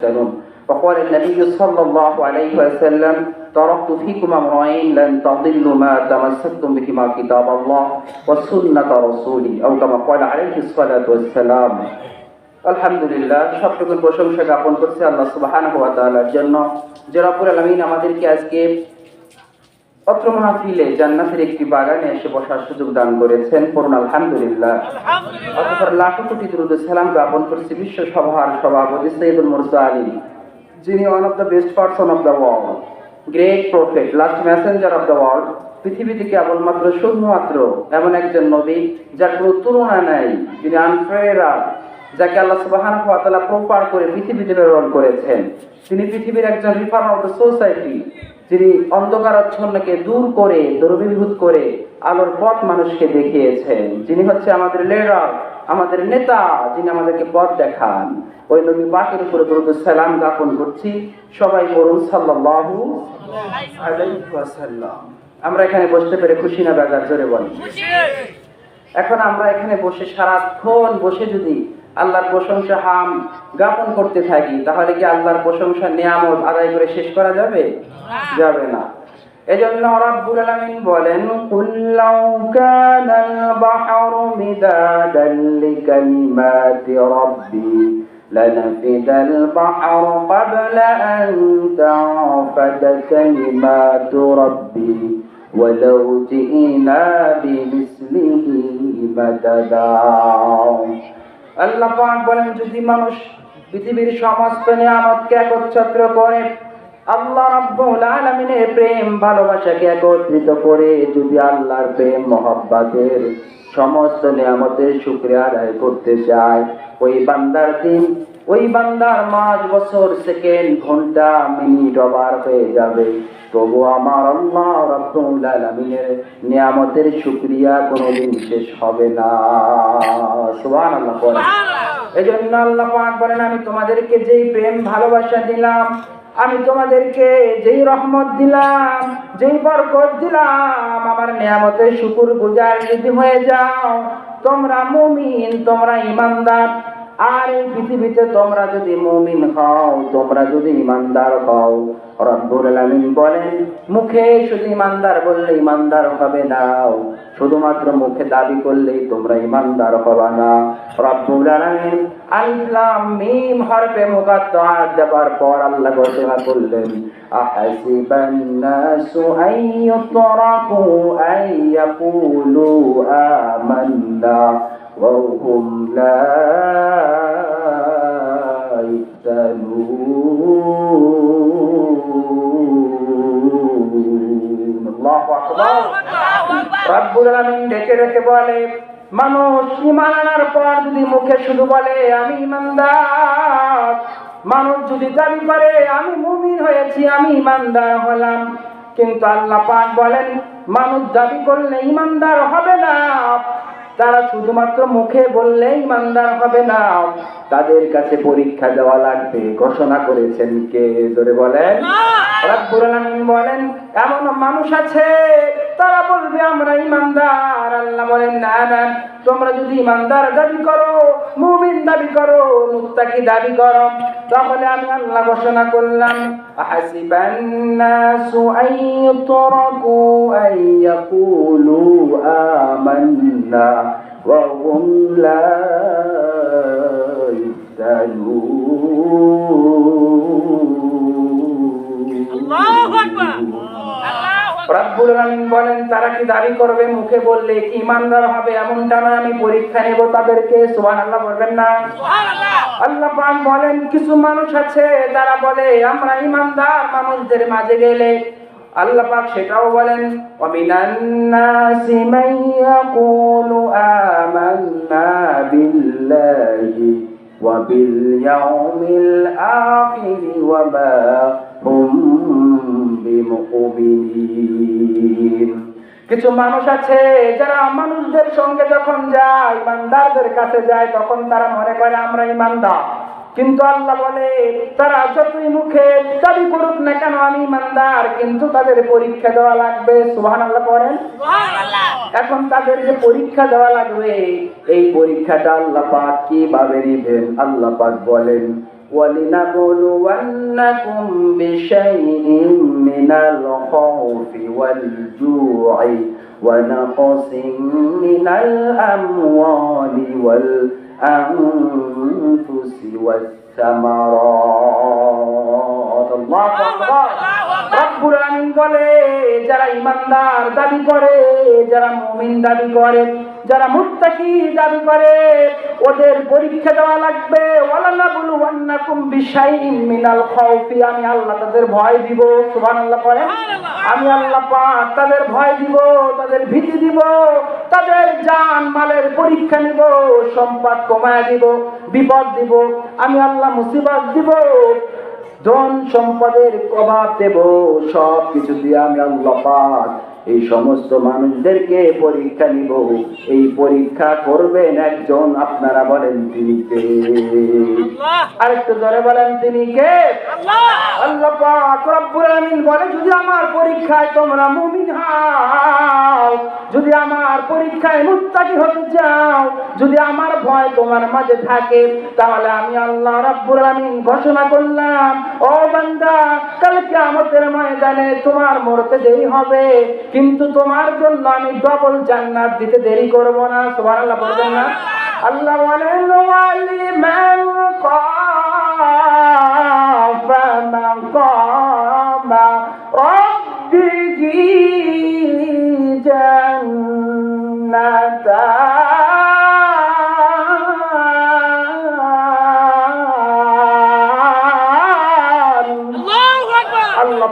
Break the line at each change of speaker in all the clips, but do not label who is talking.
يحزنون وقال النبي صلى الله عليه وسلم تركت فيكم أمرين لن تضلوا ما تمسكتم بهما كتاب الله وسنة رسولي أو كما قال عليه الصلاة والسلام আলহামদুলিল্লাহ সবটুকুন প্রশংসা জ্ঞাপন করছে আল্লাহ সুবহানাহু ওয়া তাআলার জন্য যে রব্বুল আলামিন আমাদেরকে আজকে অত্র মাহফিলে জান্নাতের একটি বাগানে এসে বসার সুযোগ দান করেছেন পড়ুন আলহামদুলিল্লাহ। অতঃপর লাখো কোটি দুরুদ সালাম জ্ঞাপন করছি বিশ্ব সভার সভাপতি সৈয়দুল মুরসালিন যিনি one of the best person of the world great prophet last messenger of the world পৃথিবীতে কেবলমাত্র শুধুমাত্র এমন একজন নবী যার কোনো তুলনা নাই, যিনি আনফেরার যাকে আল্লাহ সুবহানাহু ওয়া প্রপার করে পৃথিবীতে প্রেরণ করেছেন। তিনি পৃথিবীর একজন রিফর্মার অফ দ্য সোসাইটি যিনি অন্ধকারাচ্ছন্নকে দূর করে দুর্বিভূত করে আলোর পথ মানুষকে দেখিয়েছেন যিনি হচ্ছে আমাদের লিডার আমাদের নেতা যিনি আমাদেরকে পথ দেখান। ওই নবী পাকের উপরে দরুদ সালাম জ্ঞাপন করছি। সবাই বলুন সাল্লাল্লাহু আলাইহি ওয়াসাল্লাম। আমরা এখানে বসতে পেরে খুশি না বেজার? জোরে বলি এখন আমরা এখানে বসে সারাক্ষণ বসে যদি আল্লাহর প্রশংসা হাম জ্ঞাপন করতে থাকি তাহলে কি আল্লাহর প্রশংসা নিয়ামত আদায় করে শেষ করা যাবে যাবে না এজন্য রাব্বুল আলামিন বলেন কুল লাউ কানাল বাহরু মিদাদান লিকালিমাতি রাব্বি لنفد البحر قبل أن تعفد كلمات ربي ولو جئنا بمثله مددا আল্লাহ পাক বলেন, যদি মানুষ পৃথিবীর সমস্ত নিয়ামতকে একত্র করে, আল্লাহ রাব্বুল আলামিনের প্রেম ভালোবাসাকে একত্রিত করে, যদি আল্লাহর প্রেম, মহব্বতের সমস্ত নিয়ামতের শুক্রিয়া আদায় করতে চায়, ওই বান্দার দিন ওই বান্দার মাস বছর সেকেন্ড ঘণ্টা মিনিট অবার হয়ে যাবে। তবু আমার আল্লাহ রাব্বুল আলামিনের নিয়ামতের শুকরিয়া কোনোদিন শেষ হবে না। সুবহানাল্লাহ বলেন এজন্য আল্লাহ পাক বলেন আমি তোমাদেরকে যেই প্রেম ভালোবাসা দিলাম আমি তোমাদেরকে যেই রহমত দিলাম যেই বরকত দিলাম আমার নিয়ামতের শুকুর গুজার যদি হয়ে যাও তোমরা মুমিন তোমরা ইমানদার আর এই পৃথিবীতে তোমরা যদি মুমিন হও, তোমরা যদি ইমানদার হও, রব্বুল আলামিন বলেন, মুখে শুধু ইমানদার বললে ইমানদার হবে না। শুধুমাত্র মুখে দাবি করলেই তোমরা ইমানদার হবে না। রব্বুল আলামিন আলিফ লাম মিম হরফে মুকাদ্দার দেবার পর আল্লাহ ঘোষণা করলেন আহাসিবান নাসু আইয়াকুলু আমান্না। وهم لا يفتنون الله أكبر রব্বুল আলামিন ডেকে ডেকে বলে মানুষ ইমান আনার পর যদি মুখে শুধু বলে আমি ইমানদার মানুষ যদি দাবি করে আমি মুমিন হয়েছি আমি ইমানদার হলাম কিন্তু আল্লাহ পাক বলেন মানুষ দাবি করলে ইমানদার হবে না তারা শুধুমাত্র মুখে বললে ইমানদার হবে না। তাদের কাছে পরীক্ষা দেওয়া লাগবে। ঘোষণা করেছেন কে? ধরে বলেন। বলেন এমন মানুষ আছে তারা বলবে আমরা ইমানদার। আল্লাহ বলেন না না তোমরা যদি ইমানদার দাবি করো মুমিন দাবি করো মুত্তাকি দাবি করো তাহলে আমি আল্লাহ ঘোষণা করলাম আহাসিবান নাসু আইয়াকুলু আমান্না। ওয়া হুম লা রব্বুল আলামিন বলেন তারা কি দাবি করবে মুখে বললে কি ইমানদার হবে? এমনটা না আমি পরীক্ষা নেব তাদেরকে। সুবহানাল্লাহ বলবেন না। আল্লাহ পাক বলেন কিছু মানুষ আছে যারা বলে আমরা ইমানদার মানুষদের মাঝে গেলে আল্লাহ পাক সেটাও বলেন ওয়ামিনান নাসি মান ইয়াকুলু আমান্না বিল্লাহি ওয়া বিল ইয়াউমিল আখির ওয়া মা হুম বিমুমিনিন। কিছু মানুষ আছে যারা মানুষদের সঙ্গে যখন যায় ইমানদারদের কাছে যায়, তখন তারা মনে করে, আমরা ইমানদার। কিন্তু আল্লাহ বলে তারা যতই মুখে দাবি করুক না কেন আমি ইমানদার কিন্তু তাদের পরীক্ষা দেওয়া লাগবে সুবহান আল্লাহ পড়েন এখন তাদের যে পরীক্ষা দেওয়া লাগবে এই পরীক্ষাটা আল্লাহ পাক কিভাবে নেবেন আল্লাহ পাক বলেন ولنبلونكم بشيء من الخوف والجوع ونقص من الأموال والأنفس والثمرات الله أكبر রব্বুল আলামিন বলে যারা ইমানদার দাবি করে যারা মুমিন দাবি করে যারা মুত্তাকি দাবি করে ওদের পরীক্ষা দেওয়া লাগবে। ওয়ালানা বুলু ওয়ান্নাকুম বিশাইইন মিনাল খাউফি আমি আল্লাহ তাদের ভয় দিব। সুবহানাল্লাহ পড়ে আমি আল্লাহ পাক তাদের ভয় দিব তাদের ভীতি দিব তাদের জান মালের পরীক্ষা নিব সম্পদ কমায় দিব বিপদ দিব আমি আল্লাহ মুসিবত দিব ধন সম্পদের অভাব দেব সব কিছু দিয়ে আমি আল্লাহ পাক এই সমস্ত মানুষদেরকে পরীক্ষা নিব। এই পরীক্ষা করবেন একজন আপনারা বলেন তিনি কে? আরেকটু ধরে বলেন তিনি কে? আল্লাহ! পাক রব্বুল আলামিন বলে, যদি আমার পরীক্ষায় তোমরা মুমিন হও, যদি আমার পরীক্ষায় মুত্তাকি হতে চাও, যদি আমার ভয় তোমার মাঝে থাকে, তাহলে আমি আল্লাহ রাব্বুল আলামিন ঘোষণা করলাম, ও বান্দা, কাল কিয়ামতের ময়দানে তোমার মরতে দেরি হবে, কিন্তু তোমার জন্য আমি ডবল জান্নাত দিতে দেরি করব না। সুবহানাল্লাহ বলবেন না। আল্লাহ বলেন, ওয়ালিমান খাফা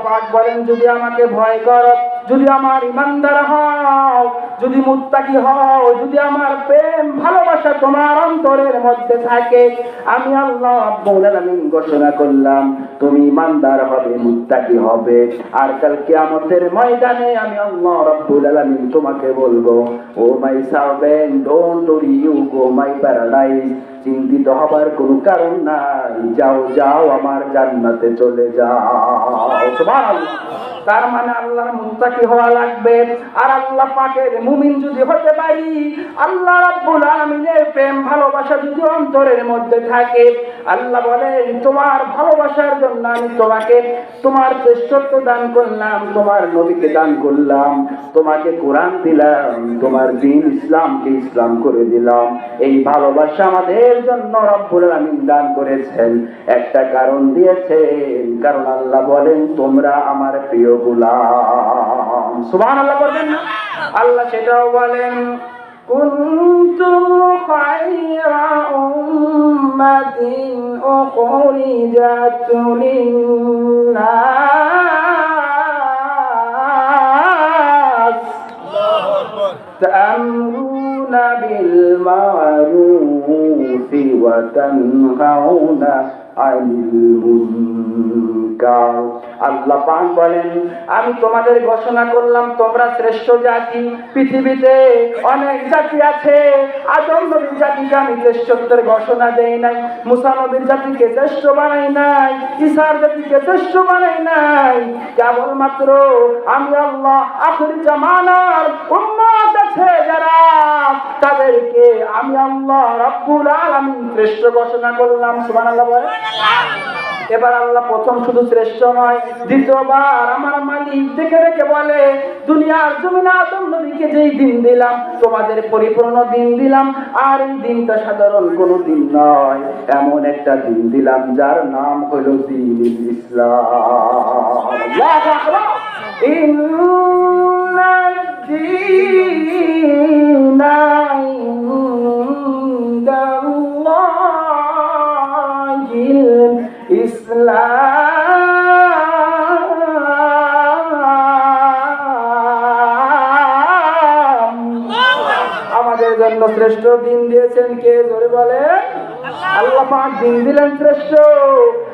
পাক বলেন, যদি আমাকে ভয় করো, যদি আমার ইমানদার হও, যদি মুত্তাকি হও, যদি আমার প্রেম ভালোবাসা তোমার অন্তরের মধ্যে থাকে। আমি আল্লাহ রাব্বুল আলামিন ঘোষণা করলাম, তুমি ইমানদার হবে, মুত্তাকি হবে। আর কাল কিয়ামতের ময়দানে আমি আল্লাহ রাব্বুল আলামিন তোমাকে বলব, O my servant, don't worry you go my paradise. চিন্তিত হবার কোনো কারণ নাই, যাও যাও, আমার জান্নাতে চলে যাও। তার মানে আল্লাহর মুত্তাকি হওয়া লাগবে। আর আল্লাহ পাকের মুমিন যদি হতে পারি, আল্লাহ রাব্বুল আলামিনের প্রেম, ভালোবাসা যদি অন্তরের মধ্যে থাকে। আল্লাহ বলেন, তোমার ভালোবাসার জন্য আমি তোমাকে, তোমার শ্রেষ্ঠত্ব দান করলাম, তোমার নবীকে দান করলাম, তোমাকে কোরআন দিলাম, তোমার দিন ইসলামকে ইসলাম করে দিলাম। এই ভালোবাসা আমাদের জন্য রব্বুল আলামিন দান করেছেন। একটা কারণ দিয়েছেন, কারণ আল্লাহ বলেন, তোমরা আমার প্রিয় গোলাম। সুবহানাল্লাহ বলবেন না? আল্লাহ সেটাও বলেন كنتم خير أمة أخرجت للناس تأمرون بالمعروف وتنهون আল্লাহ পাক বলেন, আমি তোমাদের ঘোষণা করলাম, তোমরা শ্রেষ্ঠ জাতি, পৃথিবীতে অনেক জাতি আছে। আদম নবীর জাতিকে আমি শ্রেষ্ঠত্বের ঘোষণা দেই নাই মুসা নবীর জাতিকে শ্রেষ্ঠ বানাই নাই ঈসার জাতিকে শ্রেষ্ঠ বানাই নাই। কেবলমাত্র আমি আল্লাহ আখরি জামানার উম্মত আছে যারা তাদেরকে আমি আল্লাহ রব্বুল আলামিন শ্রেষ্ঠ ঘোষণা করলাম সুবহানাল্লাহ বলে এবার আল্লাহ প্রথম শুধু শ্রেষ্ঠ নয় দ্বিতীয়বার আমার মালিক দেখে রেখে বলে দুনিয়ার জমিনে আদম নবীকে যেই দিন দিলাম তোমাদের পরিপূর্ণ দিন দিলাম আর এই দিনটা সাধারণ কোনো দিন নয় এমন একটা দিন দিলাম যার নাম হলো দিন ইসলাম। আকবার। ইন্নাদ দীনা ইসলাম। আমাদের জন্য শ্রেষ্ঠ দিন দিয়েছেন কে? জোরে বলে আল্লাহ পাক দিন দিলেন শ্রেষ্ঠ।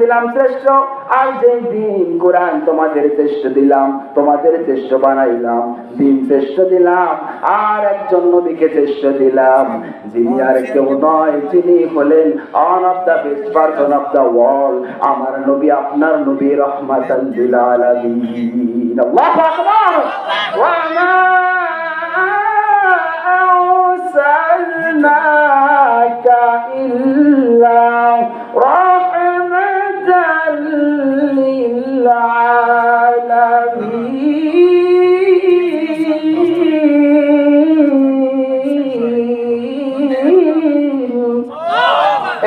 দিলাম শ্রেষ্ঠ, আর যে দিন কোরআন তোমাদের শ্রেষ্ঠ দিলাম, তোমাদের শ্রেষ্ঠ বানাইলাম, দিন শ্রেষ্ঠ দিলাম, আর একজন নবীকে শ্রেষ্ঠ দিলাম। যিনি আর কেউ নয়, যিনি হলেন one of the best person of the world আমার নবী আপনার নবী রহমাতাল লিল আলামিন। আরসালনাকা ইল্লা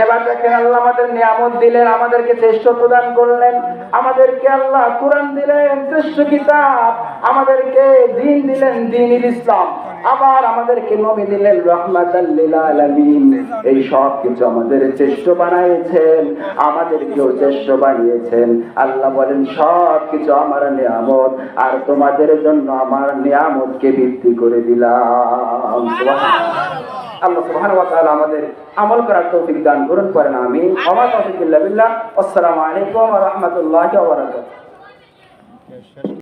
এবার দেখেন আল্লাহ আমাদের নিয়ামত দিলেন, আমাদেরকে শ্রেষ্ঠ প্রদান করলেন, আমাদেরকে আল্লাহ কোরআন দিলেন, শ্রেষ্ঠ কিতাব, আমাদেরকে দিন দিলেন দিন ইসলাম। আবার আমাদেরকে নবী দিলেন রহমাতাল লিল আলামিন। এই সব কিছু আমাদের শ্রেষ্ঠ বানাইছেন আমাদেরকেও শ্রেষ্ঠ বানিয়েছেন। আল্লাহ বলেন, সব কিছু আমার নিয়ামত, আর তোমাদের জন্য আমার নিয়ামতকে বৃদ্ধি করে দিলাম। আল্লাহ সুবহানাহু ওয়া তাআলা আমাদের আমল করার তৌফিক দান করুন করেন আমিন। ওয়া তাওফিক বিল্লাহ। আসসালামু আলাইকুম ওয়া রাহমাতুল্লাহি ওয়া বারাকাতুহু।